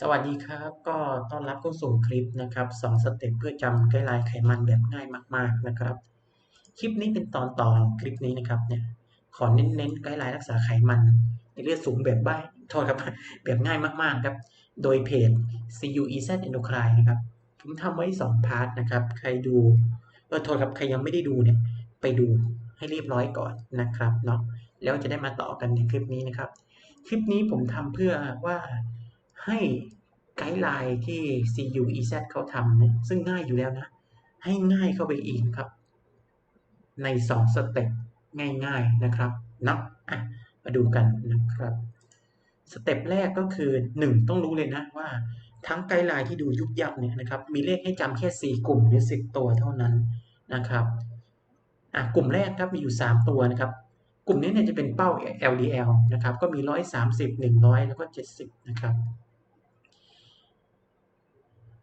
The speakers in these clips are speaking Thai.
สวัสดีครับ ก็ต้อนรับเข้าสู่คลิปนะครับ2สเต็ปเพื่อจำไกด์ไลน์ไขมันแบบง่ายมาก ๆนะครับ คลิปนี้เป็นตอนต่อคลิปนี้นะครับเนี่ยขอเน้นๆไกด์ไลน์รักษาไขมัน ในเลือดสูงแบบบ้าโทษครับแบบง่ายมากๆครับ โดยเพจ CUEZ Endocrine นะครับ ผมทำไว้ 2 พาร์ทนะครับ ใครดูเออโทษครับใครยังไม่ได้ดูเนี่ยไปดูให้เรียบร้อยก่อนนะครับเนาะแล้วจะได้มาต่อกันในคลิปนี้นะครับ คลิปนี้ผมทำเพื่อว่า ให้ไกด์ไลน์ที่ CUEZ เขาทำเนี่ยซึ่งง่ายอยู่แล้วนะ ให้ง่ายเข้าไปอีกครับ ใน 2 สเต็ปง่ายๆนะครับเนาะมาดูกันนะครับสเต็ปแรกก็คือ 1 ต้องรู้เลยนะว่าทั้งไกด์ไลน์ที่ดูยุบยับเนี่ยนะครับมีเลขให้จำแค่ 4 กลุ่มหรือ 10 ตัวเท่านั้นนะครับอะกลุ่มแรกครับมีอยู่ 3 ตัวนะครับ กลุ่มนี้เนี่ยจะเป็นเป้า LDL นะครับก็มี 130 100 แล้วก็ 70 นะครับ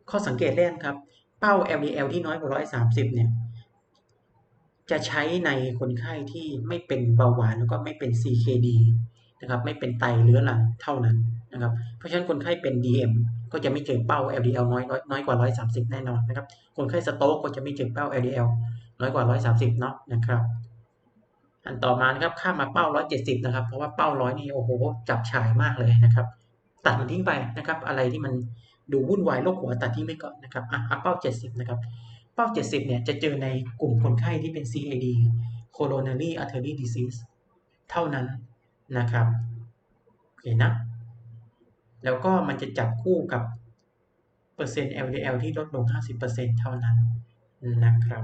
ข้อสังเกตแรกครับ เป้า LDL ที่น้อยกว่า 130 เนี่ย จะใช้ในคนไข้ที่ไม่เป็นเบาหวานแล้วก็ไม่เป็น CKD นะครับไม่เป็นไตเรื้อรังเท่านั้นนะครับ เพราะฉะนั้นคนไข้เป็น DM ก็จะไม่เจอเป้า LDL น้อยน้อยน้อยกว่า 130 แน่นอนนะครับ คนไข้สโต๊กก็จะไม่เจอเป้า LDL น้อยกว่า 130 เนาะนะครับ อันต่อมานะครับข้ามมาเป้า 170 นะครับ เพราะว่าเป้า 100 นี่โอ้โหจับฉายมากเลยนะครับ ตัดมันทิ้งไปนะครับ อะไรที่มัน ดูวุ่นวายโรคหัวตัดทิ้งไปก่อนนะครับอะเป้า 70 นะครับ เป้า 70 เนี่ยจะเจอในกลุ่มคนไข้ที่เป็น CAD coronary artery disease เท่านั้นนะครับโอเคนะ แล้วก็มันจะจับคู่กับเปอร์เซ็นต์ LDL ที่ลดลง 50%เท่านั้นนะครับ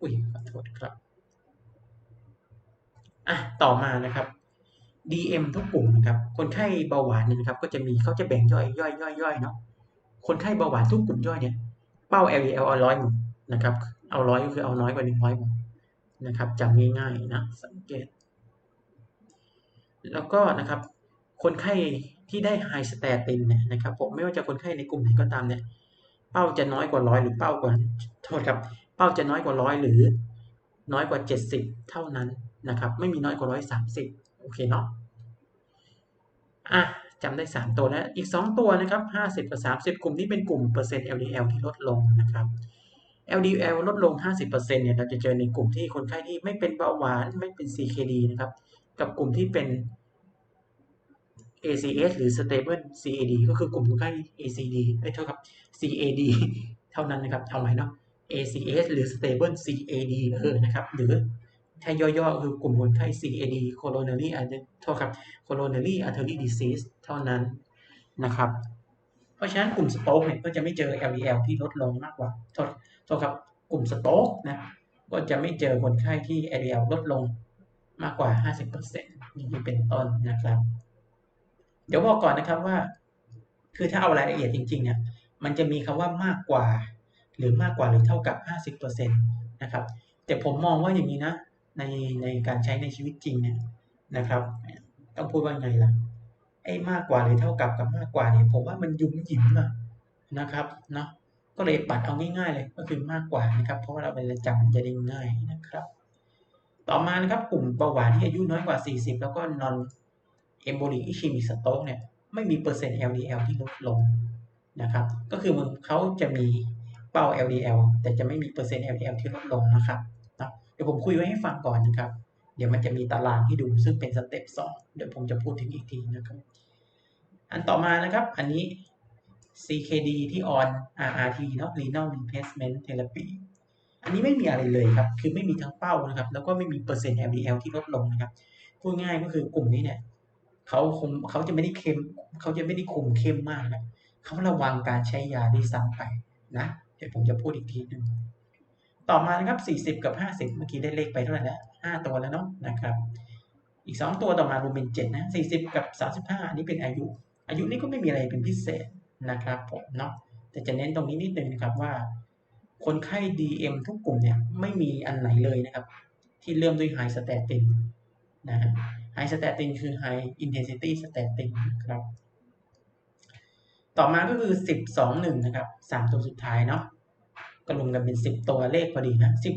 อุ้ยขอโทษครับอะต่อมานะครับ DM ทุกกลุ่มนะครับ คนไข้เบาหวานเนี่ยนะครับ ก็จะมีเขาจะแบ่งย่อยย่อยย่อยย่อยเนาะ คนไข้เบาหวานทุกกลุ่มย่อยเนี่ยเป้า LDL เอาร้อยหมดนะครับ เอาร้อยก็คือเอาน้อยกว่าหนึ่งร้อยหมดนะครับจำง่ายๆนะสังเกต แล้วก็นะครับคนไข้ที่ได้ไฮสเตตินเนี่ยนะครับผมไม่ว่าจะคนไข้ในกลุ่มไหนก็ตามเนี่ยเป้าจะน้อยกว่าร้อยหรือเป้ากว่าโทษครับ เป้าจะน้อยกว่าร้อยหรือ น้อยกว่าเจ็ดสิบเท่านั้นนะครับ ไม่มีน้อยกว่าร้อยสามสิบโอเคเนาะอะ จำได้ 3 ตัวแล้วอีก 2 ตัวนะครับ50กับ30 กลุ่มนี้เป็นกลุ่มเปอร์เซ็นต์ LDL ที่ลดลงนะครับ LDL ลดลง 50%เนี่ยเราจะเจอในกลุ่มที่คนไข้ที่ไม่เป็นเบาหวานไม่เป็น CKD นะครับกับกลุ่มที่เป็น ACS หรือ Stable CAD ก็คือกลุ่มคนไข้ ACD เอ้ยเท่ากับ CAD เท่านั้นนะครับ เอาไหมเนาะ ACS หรือ Stable CAD เออนะครับ หรือ ถ้าย่อๆ คือกลุ่มคนไข้ CAD coronary อาจจะโทษครับ coronary artery disease เท่านั้นนะครับ เพราะฉะนั้นกลุ่มสโต๊กเนี่ยก็จะไม่เจอ LDL ที่ลดลงมากกว่าโทษโทษครับกลุ่มสโต๊กนะก็จะไม่เจอคนไข้ที่ LDL ลดลงมากกว่า 50%นี่เป็นต้นนะครับ เดี๋ยวบอกก่อนนะครับว่า คือถ้าเอารายละเอียดจริงๆเนี่ยมันจะมีคำว่ามากกว่า หรือมากกว่าหรือเท่ากับ 50%นะครับแต่ผมมองว่าอย่างนี้นะ ในในการใช้ในชีวิตจริงเนี่ยนะครับ ต้องพูดว่าไงล่ะไอ้มากกว่าหรือเท่ากับกับมากกว่าเนี่ยผมว่ามันยุ่มยิ้มอะนะครับเนาะก็เลยปัดเอาง่ายๆเลยก็คือมากกว่านะครับ เพราะว่าเราเป็นจำจะได้ง่ายนะครับ ต่อมานะครับกลุ่มเบาหวานที่อายุน้อยกว่า 40 แล้วก็ non embolic ischemic stroke เนี่ยไม่มีเปอร์เซ็นต์ LDL ที่ลดลงนะครับ ก็คือมันเขาจะมีเป้า LDL แต่จะไม่มีเปอร์เซ็นต์ LDL ที่ลดลงนะครับ ดี๋ยวผมคุยไว้ให้ฟังก่อนนะครับ เดี๋ยวมันจะมีตารางให้ดูซึ่งเป็นสเต็ปสองเดี๋ยวผมจะพูดถึงอีกทีนะครับ อันต่อมานะครับ อันนี้ CKD ที่ on RRT เนาะ renal replacement therapy อันนี้ไม่มีอะไรเลยครับ คือไม่มีทั้งเป้านะครับ แล้วก็ไม่มีเปอร์เซ็นต์ LDL ที่ลดลงนะครับ พูดง่ายก็คือกลุ่มนี้เนี่ยเขาคุมเขาจะไม่ได้เข้มเขาจะไม่ได้คุมเข้มมากนะเขาระวังการใช้ยาด้ซ้ำไปนะ เดี๋ยวผมจะพูดอีกทีหนึ่ง ต่อมานะครับ 40 กับ 50 เมื่อกี้ได้เลขไปเท่าไหร่แล้ว5ตัวแล้วเนาะนะครับ อีก 2 ตัวต่อมารวมเป็น 7 นะ 40 กับ 35 อันนี้เป็นอายุ อายุนี่ก็ไม่มีอะไรเป็นพิเศษนะครับผมเนาะแต่จะเน้นตรงนี้นิดนึงนะครับว่า คนไข้ DM ทุกกลุ่มเนี่ยไม่มีอันไหนเลยนะครับ ที่เริ่มด้วย High Statin นะฮะ High Statin คือ High Intensity Statin ครับ ต่อมาก็คือ10 2 1 นะครับ 3 ตัวสุดท้ายเนาะ ก็รวมกันเป็นสิบตัวเลขพอดีนะสิบ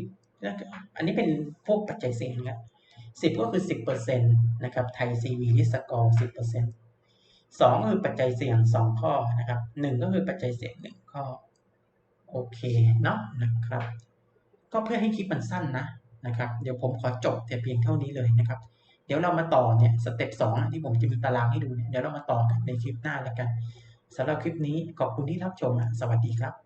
อันนี้เป็นพวกปัจจัยเสี่ยงครับสิบก็คือสิบเปอร์เซ็นต์นะครับไทยซีวีลิสกอร์สิบเปอร์เซ็นต์สองคือปัจจัยเสี่ยงสองข้อนะครับหนึ่งก็คือปัจจัยเสี่ยงหนึ่งข้อโอเคเนาะนะครับ ก็เพื่อให้คลิปมันสั้นนะนะครับ เดี๋ยวผมขอจบแต่เพียงเท่านี้เลยนะครับ เดี๋ยวเรามาต่อเนี่ยสเต็ปสองที่ผมจะมีตารางให้ดูเนี่ยเดี๋ยวเรามาต่อกันในคลิปหน้าแล้วกันสำหรับคลิปนี้ขอบคุณที่รับชมอะสวัสดีครับ